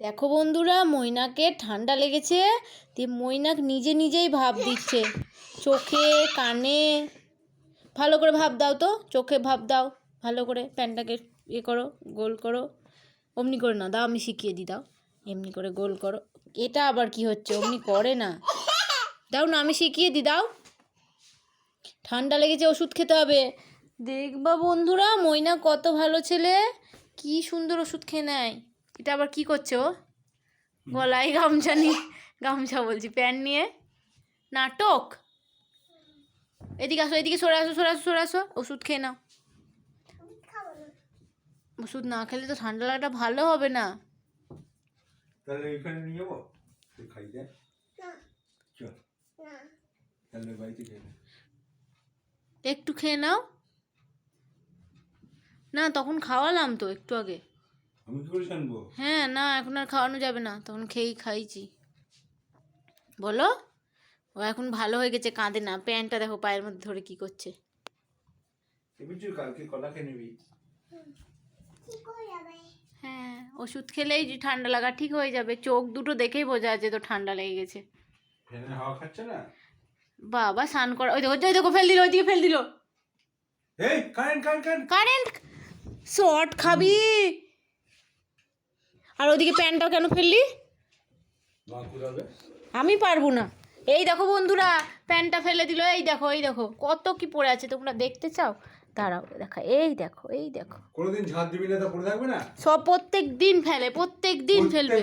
দেখো বন্ধুরা, মৈনাকে ঠান্ডা লেগেছে দিয়ে মৈনাক নিজে নিজেই ভাব দিচ্ছে। চোখে, কানে, ভালো করে ভাব দাও তো, চোখে ভাব দাও, ভালো করে প্যানটাকে ইয়ে করো, গোল করো, অমনি করে না, দাও আমি শিখিয়ে দিই দাও, এমনি করে গোল করো। এটা আবার কি হচ্ছে, অমনি করে না। দাও না, আমি শিখিয়ে দিই দাও। ঠান্ডা লেগেছে, ওষুধ খেতে হবে। দেখবা বন্ধুরা ময়না কত ভালো ছেলে, কি সুন্দর ওষুধ খেয়ে নেয়। এটা আবার কি করছ ও? গলায় গামছা নিয়ে গামছা বলছি প্যান্ট নিয়ে? নাটক? এদিকে আসো এদিকে সরে আসো সরে আসো সরে আসো। ওষুধ খেয়ে নাও। ওষুধ না খেলে তো ঠান্ডা লাগাটা ভালো হবে না। তাহলে এখানে নিয়ে যাব? খাই যায় চল। তাহলে বাড়িতে খেয়ে একটু খেয়ে নাও। না তখন খাওয়ালাম তো একটু আগে। আমি কি করে জানব? হ্যাঁ না এখন আর খাওয়ানো যাবে না। তখন খেয়েই খাইছি। বলো? ও এখন ভালো হয়ে গেছে কাঁদে না। প্যান্টটা দেখো পায়ের মধ্যে ধরে কি করছে। কালকে কলা খেয়ে নিবি। হ্যাঁ ওষুধ খেলেই যে ঠান্ডা লাগা ঠিক হয়ে যাবে। চোখ দুটো দেখেই বোঝা যাচ্ছে তো ঠান্ডা লেগে গেছে। ফ্যানের হাওয়া খাচ্ছে না? বাবা স্নান করা ওই দেখো ওই দেখো ফেল দিল ওইদিকে ফেল দিল। এই current current current current short খাবি। আর ওদিকে প্যান্টটাও কেন ফেললি? আমি পারব না। এই দেখো বন্ধুরা প্যান্টটা ফেলে দিল। এই দেখো এই দেখো কত কি পড়ে আছে তোমরা দেখতে চাও? দাঁড়াও দেখা এই দেখো এই দেখো। কোনোদিন ঝাঁট দিবি না তো পড়ে থাকবে না? সব প্রত্যেক দিন ফেলে প্রত্যেক দিন ফেলবে।